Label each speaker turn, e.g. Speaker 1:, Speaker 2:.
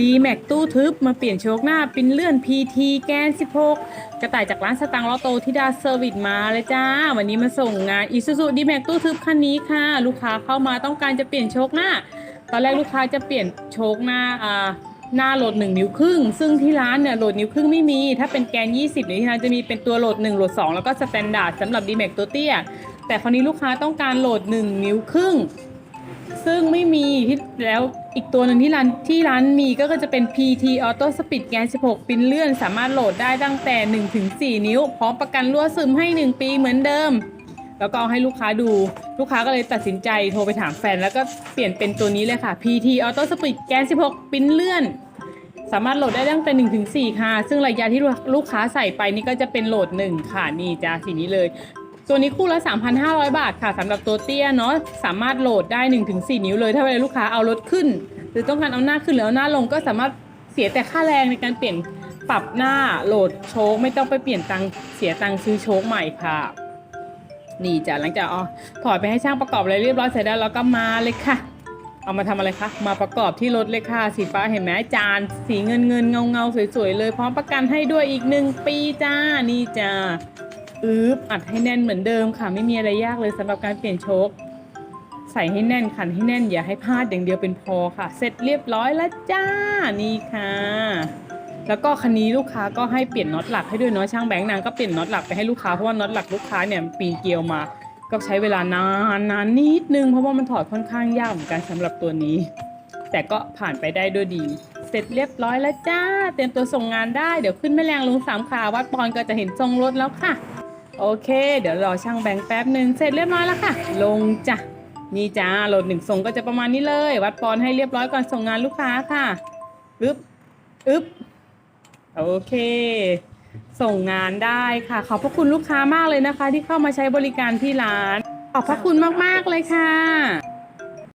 Speaker 1: ดีแม็กตู้ทึบมาเปลี่ยนโชคหน้าปินเลื่อน PT แกน 16 กระต่ายจากร้านสตังลอตโตที่ดาเซอร์วิสมาเลยจ้า วันนี้มาส่งงานอีซูซูดีแม็กตู้ทึบคันนี้ค่ะ ลูกค้าเข้ามาต้องการจะเปลี่ยนโชคหน้า ตอนแรกลูกค้าจะเปลี่ยนโชคหน้าอ่าหน้าโหลด 1 นิ้วครึ่ง ซึ่งที่ร้านเนี่ยโหลดนิ้วครึ่งไม่มี ถ้าเป็นแกน 20เนี่ยที่ร้านจะมีเป็นตัวโหลด 1 โหลด 2 แล้วก็สแตนดาร์ดสำหรับดีแม็กตัวเตี้ย แต่คราวนี้ลูกค้าต้องการโหลด 1 นิ้วครึ่ง ซึ่งไม่มีที่แล้ว อีกตัวหนึ่งที่ร้านที่ร้านมีก็จะเป็น PT Auto Speed แกน 16 ปินเลื่อน สามารถโหลดได้ตั้งแต่ 1-4 นิ้ว พร้อมประกันรั่วซึมให้ 1 ปีเหมือนเดิม แล้วก็เอาให้ลูกค้าดู ลูกค้าก็เลยตัดสินใจโทรไปถามแฟน แล้วก็เปลี่ยนเป็นตัวนี้เลยค่ะ PT Auto Speed แกน 16 ปินเลื่อน สามารถโหลดได้ตั้งแต่1ถึง4ค่ะ ซึ่งระยะที่ลูกค้าใส่ไปนี่ก็จะเป็นโหลด 1 ค่ะ นี่จ้าสีนี้เลย ตัวนี้คู่ละ 3,500 บาทค่ะสำหรับตัวเตี้ยเนาะสามารถโหลดได้ 1-4 นิ้วเลย ถ้าเวลาลูกค้าเอารถขึ้น หรือต้องการเอาหน้าขึ้นหรือเอาหน้าลงก็สามารถเสียแต่ค่าแรงในการเปลี่ยนปรับหน้าโหลดโชคไม่ต้องไปเปลี่ยนตังเสียตังซื้อโชคใหม่ค่ะ นี่จ้ะหลังจากอ๋อถอดไปให้ช่างประกอบอะไรเรียบร้อยเสร็จแล้วเราก็มาเลยค่ะ เอามาทำอะไรคะมาประกอบที่รถเลยค่ะสีฟ้าเห็นไหมจาน สีเงินเงินเงาเงาสวยๆเลย พร้อมประกันให้ด้วยอีกหนึ่งปีจ้านี่จ้า อึ๊บอัดให้แน่นเหมือนเดิมค่ะ ไม่มีอะไรยากเลยสำหรับการเปลี่ยนโชคใส่ให้แน่นขันให้แน่นอย่าให้พลาดอย่างเดียวเป็นพอค่ะ เสร็จเรียบร้อยแล้วจ้านี่ค่ะ แล้วก็คันนี้ลูกค้าก็ให้เปลี่ยนน็อตหลักให้ด้วยเนาะช่างแบงค์นางก็เปลี่ยนน็อตหลักไปให้ลูกค้าเพราะว่าน็อตหลักลูกค้าเนี่ยปีนเกลียวมา ก็ใช้เวลานานนานนิดนึงเพราะว่ามันถอดค่อนข้างยากเหมือนกันสำหรับตัวนี้ แต่ก็ผ่านไปได้ด้วยดีเสร็จเรียบร้อยแล้วจ้า เตรียมตัวส่งงานได้ เดี๋ยวขึ้นแม่แรงลงสามขาวัดปอนก็จะเห็นทรงรถแล้วค่ะ โอเค เดี๋ยวรอช่างแบงค์แป๊บหนึ่งเสร็จเรียบร้อยแล้วค่ะ ลงจ้ะนี่จ้าโหลดหนึ่งส่งก็จะประมาณนี้เลย วัดปอนให้เรียบร้อยก่อนส่งงานลูกค้าค่ะอึ๊บอึ๊บโอเค ส่งงานได้ค่ะ ขอบพระคุณลูกค้ามากเลยนะคะ ที่เข้ามาใช้บริการที่ร้าน ขอบพระคุณมากๆเลยค่ะ